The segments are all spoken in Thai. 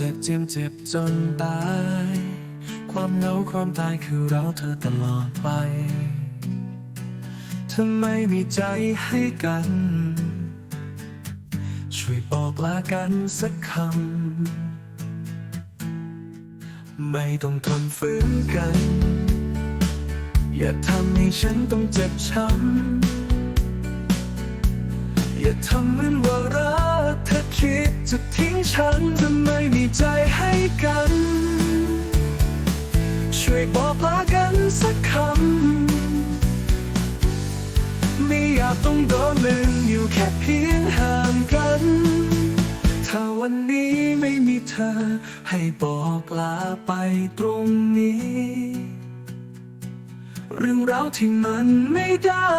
เจ็บเจียมเจ็บจนตาย ความเหงาความตายคือเราเธอตลอดไปทำไมมีใจให้กัน ช่วยบอกลากันสักคำ ไม่ต้องทนฝืนกัน อย่าทำให้ฉันต้องเจ็บช้ำอย่าทำ ฉันทำไมมีใจให้กัน ช่วยบอกลากันสักคำ ไม่อยากต้องโดนลืมอยู่แค่เพียงห่างกัน ถ้าวันนี้ไม่มีเธอ ให้บอกลาไปตรงนี้ เรื่องราวที่มันไม่ได้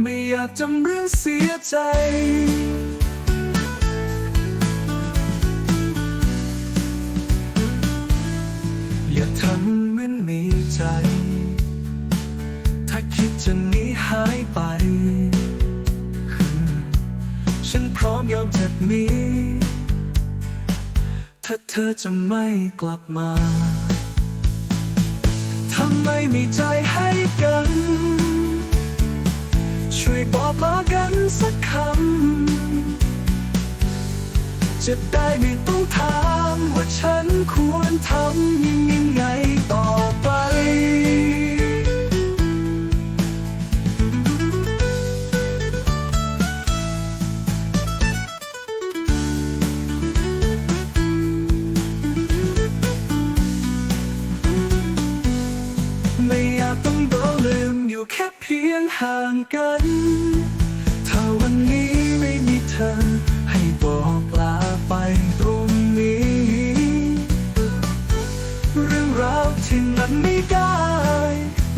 ไม่อยากจำเรื่องเสียใจ คิดจะหนีหายไป ฉันพร้อมยอมเจ็บนี้ ถ้าเธอจะไม่กลับมาทำไมมีใจให้กัน ช่วยบอกลากันสักคำจะได้ไม่ต้องถามว่าฉันควร ไม่อยากต้องโดนลืมอยู่แค่เพียงห่างกัน ถ้าวันนี้ไม่มีเธอ ให้บอกลาไปตรงนี้ เรื่องราวที่มันไม่ได้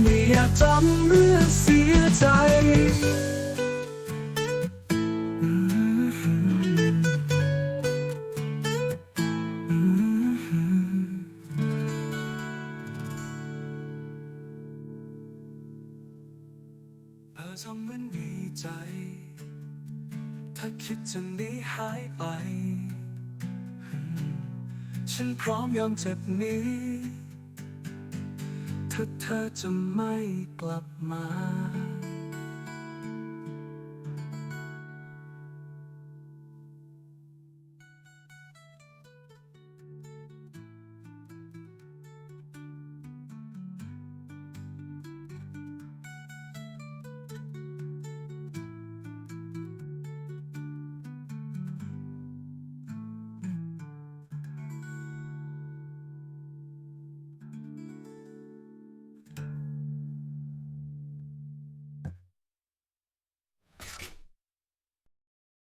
ไม่อยากจำเรื่องเสียใจ ทำเหมือนดีใจ ถ้าคิดจะหนีหายไป ฉันพร้อมยอมเจ็บนี้ ถ้าเธอจะไม่กลับมา